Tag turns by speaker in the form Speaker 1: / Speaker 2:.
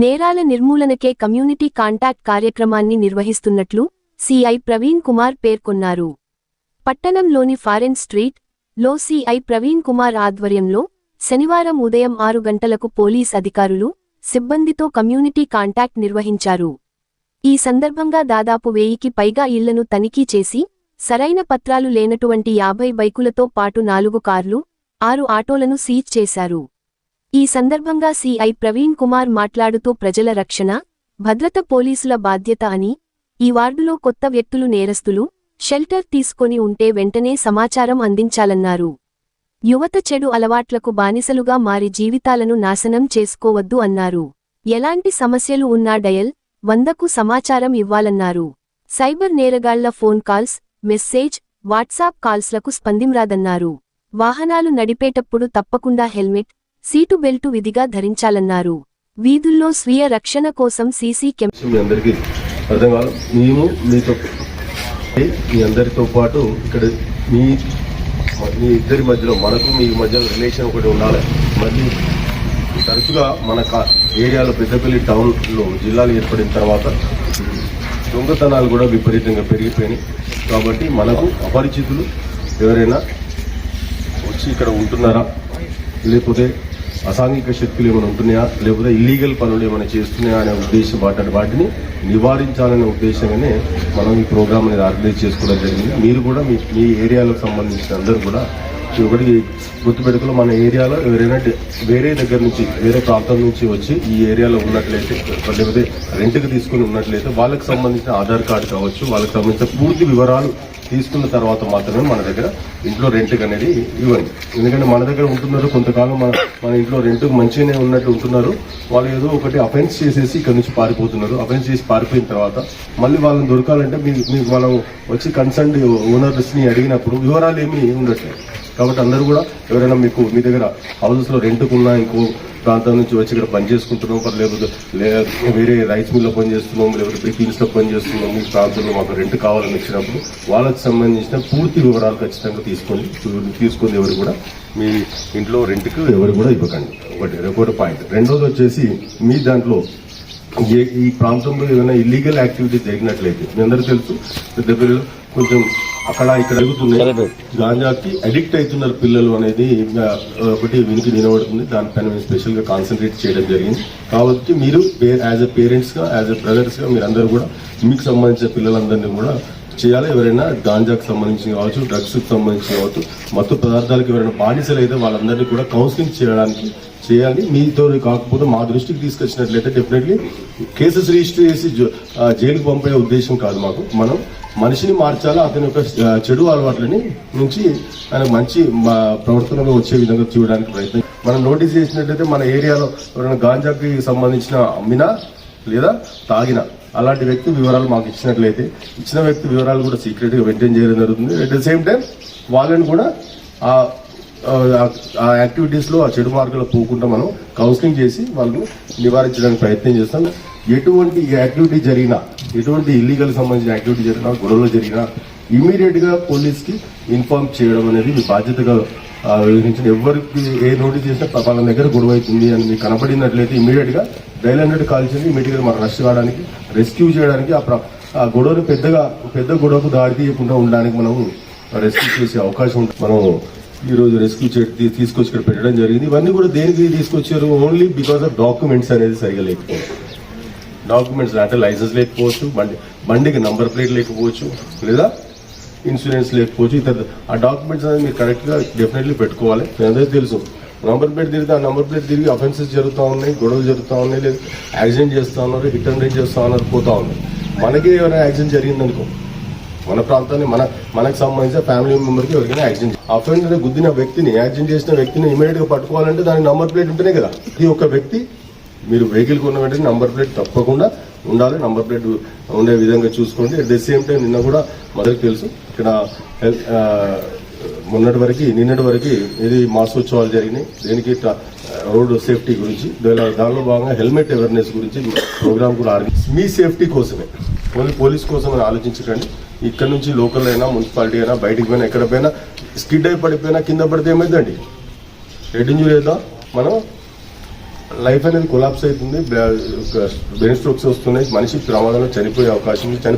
Speaker 1: నేరాల నిర్మూలనకే community contact కార్యక్రమాన్ని నిర్వహిస్తున్నట్లు సిఐ ప్రవీణ్ కుమార్ పేర్కొన్నారు. పట్టణంలోని ఫారెన్ స్ట్రీట్లో సిఐ ప్రవీణ్ కుమార్ ఆధ్వర్యంలో శనివారం ఉదయం ఆరు గంటలకు పోలీస్ అధికారులు సిబ్బందితో కమ్యూనిటీ కాంటాక్ట్ నిర్వహించారు. ఈ సందర్భంగా దాదాపు వెయ్యికి పైగా ఇళ్ళను తనిఖీ చేసి సరైన పత్రాలు లేనటువంటి యాభై బైకులతో పాటు నాలుగు కార్లు ఆరు ఆటోలను సీజ్ చేశారు. ఈ సందర్భంగా సిఐ ప్రవీణ్ కుమార్ మాట్లాడుతూ ప్రజల రక్షణ భద్రత పోలీసుల బాధ్యత అని ఈ వార్డులో కొత్త వ్యక్తులు నేరస్తులు షెల్టర్ తీసుకొని ఉంటే వెంటనే సమాచారం అందించాలన్నారు. యువత చెడు అలవాట్లకు బానిసలుగా మారి జీవితాలను నాశనం చేసుకోవద్దు అన్నారు. ఎలాంటి సమస్యలు ఉన్నా డయల్ వందకు సమాచారం ఇవ్వాలన్నారు. సైబర్ నేరగాళ్ళ ఫోన్ కాల్స్ మెస్సేజ్ వాట్సాప్ కాల్స్లకు స్పందింరాదన్నారు. వాహనాలు నడిపేటప్పుడు తప్పకుండా హెల్మెట్ సీటు బెల్టు విధిగా ధరించాలన్నారు. వీధుల్లో స్వీయ రక్షణ కోసం సీసీ కెమె
Speaker 2: మీ మేము మీతో మీ అందరితో పాటు ఇక్కడ మీ మీ ఇద్దరి మధ్యలో మనకు మీ మధ్యలో రిలేషన్ ఒకటి ఉండాలి. మళ్ళీ తరచుగా మన ఏరియాలో పెద్దపల్లి టౌన్లో జిల్లాలు ఏర్పడిన తర్వాత దొంగతనాలు కూడా విపరీతంగా పెరిగిపోయినాయి. కాబట్టి మనకు అపరిచితులు ఎవరైనా వచ్చి ఇక్కడ ఉంటున్నారా? లేకపోతే అసాంఘిక శక్తులు ఏమైనా ఉంటున్నాయా? లేకపోతే ఇల్లీగల్ పనులు ఏమైనా చేస్తున్నాయా అనే ఉద్దేశం వాటి వాటిని నివారించాలనే ఉద్దేశంగానే మనం ఈ ప్రోగ్రామ్ అనేది ఆర్గనైజ్ చేసుకోవడం జరిగింది. మీరు కూడా మీ మీ ఏరియాలకు సంబంధించిన అందరూ కూడా ఒకటి గుర్తుపెట్టుకులో మన ఏరియాలో ఎవరైనా వేరే దగ్గర నుంచి వేరే ప్రాంతం నుంచి వచ్చి ఈ ఏరియాలో ఉన్నట్లయితే లేకపోతే రెంట్కి తీసుకుని ఉన్నట్లయితే వాళ్ళకి సంబంధించిన ఆధార్ కార్డు కావచ్చు వాళ్ళకి సంబంధించిన పూర్తి వివరాలు తీసుకున్న తర్వాత మాత్రమే మన దగ్గర ఇంట్లో రెంట్కి అనేది ఇవ్వండి ఎందుకంటే మన దగ్గర ఉంటున్నారు కొంతకాలం మన మన ఇంట్లో రెంట్ మంచిగానే ఉన్నట్టు ఉంటున్నారు. వాళ్ళు ఏదో ఒకటి అఫెన్స్ చేసేసి ఇక్కడ నుంచి పారిపోతున్నారు. అఫెన్స్ చేసి పారిపోయిన తర్వాత మళ్ళీ వాళ్ళని దొరకాలంటే మీకు మీకు మనం వచ్చి కన్సర్న్ ఓనర్స్ని అడిగినప్పుడు వివరాలు ఏమీ ఉండట్లేదు. కాబట్టి అందరూ కూడా ఎవరైనా మీకు మీ దగ్గర హౌసెస్లో రెంట్కున్నా ఇంకో ప్రాంతం నుంచి వచ్చి ఇక్కడ పని చేసుకుంటున్నాం మరి లేకపోతే వేరే రైస్ మిల్లో పని చేస్తున్నాం లేకపోతే బ్రికింగ్స్ పని చేస్తున్నాం. మీ ప్రాంతంలో మాకు రెంట్ కావాలని ఇచ్చినప్పుడు వాళ్ళకి సంబంధించిన పూర్తి వివరాలు ఖచ్చితంగా తీసుకొని తీసుకొని ఎవరు కూడా మీ ఇంట్లో రెంట్కి ఎవరు కూడా ఇవ్వకండి. ఒకటి ఒకటి పాయింట్. రెండోది వచ్చేసి మీ దాంట్లో ఏ- ఈ ప్రాంతంలో ఏదైనా ఇల్లీగల్ యాక్టివిటీ జరిగినట్లయితే మీ అందరూ తెలుసు. దగ్గరలో కొంచెం అక్కడ ఇక్కడ జరుగుతున్నాయి. గాంజాకి అడిక్ట్ అవుతున్నారు పిల్లలు అనేది ఒకటి వినికి వినబడుతుంది దానిపైన మేము స్పెషల్గా కాన్సన్ట్రేట్ చేయడం జరిగింది. కాబట్టి మీరు యాజ్ ఎ పేరెంట్స్గా యాజ్ ఎ బ్రదర్స్గా మీరందరూ కూడా మీకు సంబంధించిన పిల్లలందరినీ కూడా చేయాలి. ఎవరైనా గాంజాకి సంబంధించి కావచ్చు డ్రగ్స్కి సంబంధించి కావచ్చు మత్తు పదార్థాలకు ఎవరైనా బానిసలు అయితే వాళ్ళందరినీ కూడా కౌన్సిలింగ్ చేయడానికి చేయాలి. మీతో కాకపోతే మా దృష్టికి తీసుకొచ్చినట్లయితే డెఫినెట్లీ కేసెస్ రిజిస్టర్ చేసి జైలుకు పంపే ఉద్దేశం కాదు మాకు. మనం మనిషిని మార్చాలా? అతని యొక్క చెడు అలవాట్లని నుంచి ఆయన మంచి మా ప్రవర్తనలో వచ్చే విధంగా చూడడానికి ప్రయత్నం. మనం నోటీస్ చేసినట్లయితే మన ఏరియాలో ఎవరైనా గాంజాకి సంబంధించిన అమ్మినా లేదా తాగిన అలాంటి వ్యక్తి వివరాలు మాకు ఇచ్చినట్లయితే ఇచ్చిన వ్యక్తి వివరాలు కూడా సీక్రెట్గా మెయింటైన్ చేయడం జరుగుతుంది. అట్ ద సేమ్ టైం వాళ్ళని కూడా ఆ ఆ- యాక్టివిటీస్లో ఆ చెడు మార్గాలు పోకుండా మనం కౌన్సిలింగ్ చేసి వాళ్ళు నివారించడానికి ప్రయత్నం చేస్తాం. ఎటువంటి యాక్టివిటీ జరిగినా ఎటువంటి ఇల్లీగల్ సంబంధించిన యాక్టివిటీ జరిగినా గొడవలు జరిగినా ఇమీడియట్గా పోలీస్కి ఇన్ఫార్మ్ చేయడం అనేది మీ బాధ్యతగా వివరించిన ఎవరికి ఏ నోటీస్ చేసినా వాళ్ళ దగ్గర గొడవ అవుతుంది అని మీకు కనపడినట్లయితే ఇమీడియట్గా డైల్ హండ్రెడ్ కాల్ చేసి ఇమీడియట్గా మనం రష్ కావడానికి రెస్క్యూ చేయడానికి ఆ ప్ర- ఆ గొడవను పెద్దగా పెద్ద గొడవకు దారి తీయకుండా ఉండడానికి మనం రెస్క్యూ చేసే అవకాశం ఉంటుంది. మనం ఈరోజు రెస్క్యూ చేసి తీసుకొచ్చి ఇక్కడ పెట్టడం జరిగింది. ఇవన్నీ కూడా దేనికి తీసుకొచ్చారు? ఓన్లీ బికాస్ ఆఫ్ డాక్యుమెంట్స్ అనేది సరిగా లేకపోవచ్చు. డాక్యుమెంట్స్ అంటే లైసెన్స్ లేకపోవచ్చు బండి బండికి నంబర్ ప్లేట్ లేకపోవచ్చు లేదా ఇన్సూరెన్స్ లేకపోవచ్చు ఇతర ఆ డాక్యుమెంట్స్ అనేది మీరు కరెక్ట్గా డెఫినెట్లీ పెట్టుకోవాలి. మీ అందరికీ తెలుసు. నంబర్ ప్లేట్ తిరిగి ఆ నంబర్ ప్లేట్ తిరిగి అఫెన్సెస్ జరుగుతూ ఉన్నాయి గొడవలు జరుగుతూ ఉన్నాయి లేదా యాక్సిడెంట్ చేస్తూ ఉన్నారు హిట్ అండ్ రేట్ చేస్తూ ఉన్నారు పోతూ ఉన్నారు మనకే ఏమైనా యాక్సిడెంట్ జరిగిందనుకో మన ప్రాంతాన్ని మన మనకు సంబంధించిన ఫ్యామిలీ మెంబర్కి ఎవరికైనా యాక్సిడెంట్ అఫెండర్ గుద్దిన వ్యక్తిని యాక్సిడెంట్ చేసిన వ్యక్తిని ఇమీడియట్గా పట్టుకోవాలంటే దాని నంబర్ ప్లేట్ ఉంటేనే కదా. ఈ ఒక వ్యక్తి మీరు వెహికల్ కొన్న వెంటనే నంబర్ ప్లేట్ తప్పకుండా ఉండాలి. నంబర్ ప్లేట్ ఉండే విధంగా చూసుకోండి. అట్ ది సేమ్ టైం నిన్న కూడా మొదటికి తెలుసు. ఇక్కడ హెల్- మొన్నటి వరకు నిన్నటి వరకు ఇది మాసోత్సవాలు జరిగినాయి. దేనికి రోడ్డు సేఫ్టీ గురించి దానిలో భాగంగా హెల్మెట్ అవేర్నెస్ గురించి ప్రోగ్రామ్ కూడా ఆరంభించి మీ సేఫ్టీ కోసమే. పోలీస్ కోసం అని ఆలోచించకండి. ఇక్కడ నుంచి లోకల్ అయినా మున్సిపాలిటీ అయినా బయటికి పోయినా ఎక్కడ పోయినా స్కిడ్ అయి పడిపోయినా కింద పడితే ఏమైందండి? హెడ్ ఇంజురీ అయితే మనం లైఫ్ అనేది కొలాప్స్ అవుతుంది బ్రెయిన్ స్ట్రోక్స్ వస్తున్నాయి మనిషి ప్రమాదంలో చనిపోయే అవకాశం చనిపో